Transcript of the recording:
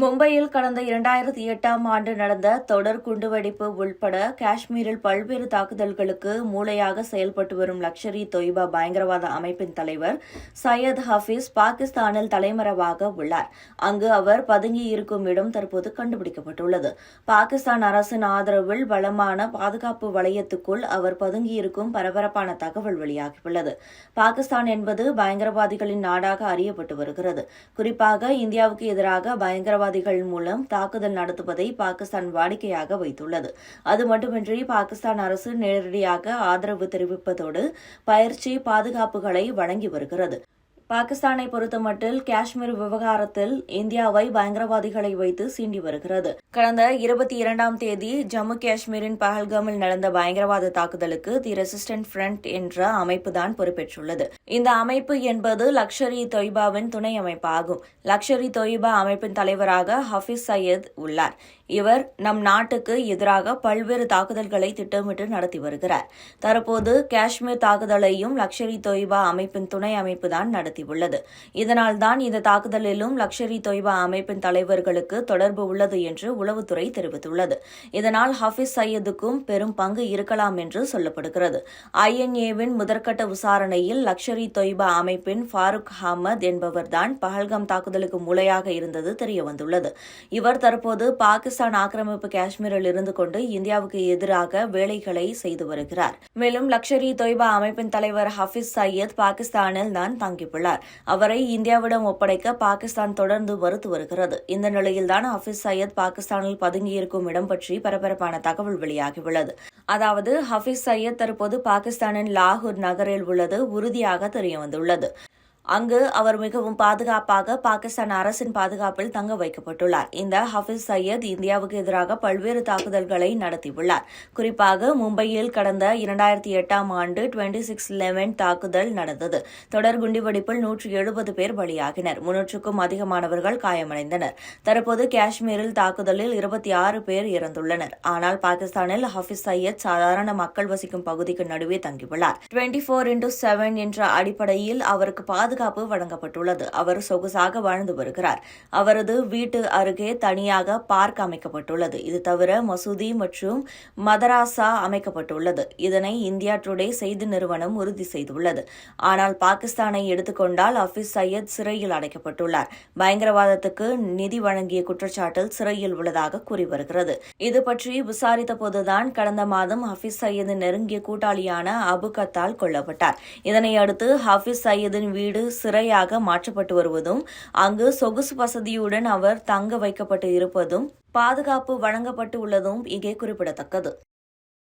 மும்பையில் கடந்த இரண்டாயிரத்தி எட்டாம் ஆண்டு நடந்த தொடர் குண்டுவெடிப்பு உள்பட காஷ்மீரில் பல்வேறு தாக்குதல்களுக்கு மூளையாக செயல்பட்டு வரும் லக்ஷர் இ தொய்பா பயங்கரவாத அமைப்பின் தலைவர் சையத் ஹபீஸ் பாகிஸ்தானில் தலைமறைவாக உள்ளார். அங்கு அவர் பதுங்கியிருக்கும் இடம் தற்போது கண்டுபிடிக்கப்பட்டுள்ளது. பாகிஸ்தான் அரசின் ஆதரவில் பலமான பாதுகாப்பு வளையத்துக்குள் அவர் பதுங்கியிருக்கும் பரபரப்பான தகவல் வெளியாகியுள்ளது. பாகிஸ்தான் என்பது பயங்கரவாதிகளின் நாடாக அறியப்பட்டு வருகிறது. குறிப்பாக இந்தியாவுக்கு எதிராக தீவிரவாதிகள் மூலம் தாக்குதல் நடத்துவதை பாகிஸ்தான் வாடிக்கையாக வைத்துள்ளது. அது மட்டுமின்றி பாகிஸ்தான் அரசு நேரடியாக ஆதரவு தெரிவிப்பதோடு பயிற்சி பாதுகாப்புகளை வழங்கி வருகிறது. பாகிஸ்தானை பொறுத்தமட்டில் காஷ்மீர் விவகாரத்தில் இந்தியாவை பயங்கரவாதிகளை வைத்து சீண்டி வருகிறது. கடந்த இருபத்தி இரண்டாம் தேதி ஜம்மு காஷ்மீரின் பஹல்காமில் நடந்த பயங்கரவாத தாக்குதலுக்கு தி ரெசிஸ்டன்ட் ஃப்ரண்ட் என்ற அமைப்பு தான் பொறுப்பேற்றுள்ளது. இந்த அமைப்பு என்பது லக்ஷர் இ தொய்பாவின் துணை அமைப்பாகும். லக்ஷர் இ தொய்பா அமைப்பின் தலைவராக ஹஃபீஸ் சையத் உள்ளார். இவர் நம் நாட்டுக்கு எதிராக பல்வேறு தாக்குதல்களை திட்டமிட்டு நடத்தி வருகிறார். தற்போது காஷ்மீர் தாக்குதலையும் லக்ஷர் இ தொய்பா அமைப்பின் துணை அமைப்பு தான் நடத்தியுள்ளது இதனால்தான் இந்த தாக்குதலிலும் லக்ஷர் இ தொய்பா அமைப்பின் தலைவர்களுக்கு தொடர்பு உள்ளது என்று உளவுத்துறை தெரிவித்துள்ளது. இதனால் ஹஃபீஸ் சையதுக்கும் பெரும் பங்கு இருக்கலாம் என்று சொல்லப்படுகிறது. ஐஎன்ஏவின் முதற்கட்ட விசாரணையில் லக்ஷர் இ தொய்பா அமைப்பின் ஃபாரூக் அஹமத் என்பவர்தான் பஹல்காம் தாக்குதலுக்கு மூளையாக இருந்தது தெரியவந்துள்ளது. இவர் தற்போது பாகிஸ்தான் ஆக்கிரமிப்பு காஷ்மீரில் இருந்து கொண்டு இந்தியாவுக்கு எதிராக வேலைகளை செய்து வருகிறார். மேலும் லக்ஷர் இ தொய்பா அமைப்பின் தலைவர் ஹஃபிஸ் சையத் பாகிஸ்தானில் தான் தங்கியுள்ளார். அவரை இந்தியாவிடம் ஒப்படைக்க பாகிஸ்தான் தொடர்ந்து மறுத்து வருகிறது. இந்த நிலையில்தான் ஹஃபீஸ் சையத் பாகிஸ்தானில் பதுங்கியிருக்கும் இடம் பற்றி பரபரப்பான தகவல் வெளியாகியுள்ளது. அதாவது ஹஃபிஸ் சையத் தற்போது பாகிஸ்தானின் லாகூர் நகரில் உள்ளது உறுதியாக தெரியவந்துள்ளது. அங்கு அவர் மிகவும் பாதுகாப்பாக பாகிஸ்தான் அரசின் பாதுகாப்பில் தங்க வைக்கப்பட்டுள்ளார். இந்த ஹஃபிஸ் சையத் இந்தியாவுக்கு எதிராக பல்வேறு தாக்குதல்களை நடத்தியுள்ளார். குறிப்பாக மும்பையில் கடந்த இரண்டாயிரத்தி எட்டாம் ஆண்டு டுவெண்டி சிக்ஸ் லெவன் தாக்குதல் நடந்தது. தொடர் குண்டுவெடிப்பில் நூற்றி எழுபது பேர் பலியாகினர். முன்னூற்றுக்கும் அதிகமானவர்கள் காயமடைந்தனர். தற்போது காஷ்மீரில் தாக்குதலில் இருபத்தி ஆறு பேர் இறந்துள்ளனர். ஆனால் பாகிஸ்தானில் ஹஃபிஸ் சையத் சாதாரண மக்கள் வசிக்கும் பகுதிக்கு நடுவே தங்கியுள்ளார். டுவெண்டி ஃபோர் இன்டூ செவன் என்ற அடிப்படையில் அவருக்கு பாதுகாப்பு பாதுகாப்பு வழங்கப்பட்டுள்ளது. அவர் சொகுசாக வாழ்ந்து வருகிறார். அவரது வீட்டு அருகே தனியாக பார்க் அமைக்கப்பட்டுள்ளது. இது தவிர மசூதி மற்றும் மதராசா அமைக்கப்பட்டுள்ளது. இதனை இந்தியா டுடே செய்தி நிறுவனம் உறுதி செய்துள்ளது. ஆனால் பாகிஸ்தானை எடுத்துக்கொண்டால் ஹஃபீஸ் சையத் சிறையில் அடைக்கப்பட்டுள்ளார். பயங்கரவாதத்துக்கு நிதி வழங்கிய குற்றச்சாட்டில் சிறையில் உள்ளதாக கூறி வருகிறது. இது பற்றி விசாரித்த போதுதான் கடந்த மாதம் ஹஃபிஸ் சையதின் நெருங்கிய கூட்டாளியான அபு கத்தால் கொல்லப்பட்டார். இதனையடுத்து ஹஃபீஸ் சையதின் வீடு சிறையாக மாற்றப்பட்டு வருவதும் அங்கு சொகுசு வசதியுடன் அவர் தங்க வைக்கப்பட்டு இருப்பதும் பாதுகாப்பு வழங்கப்பட்டு உள்ளதும் இங்கே குறிப்பிடத்தக்கது.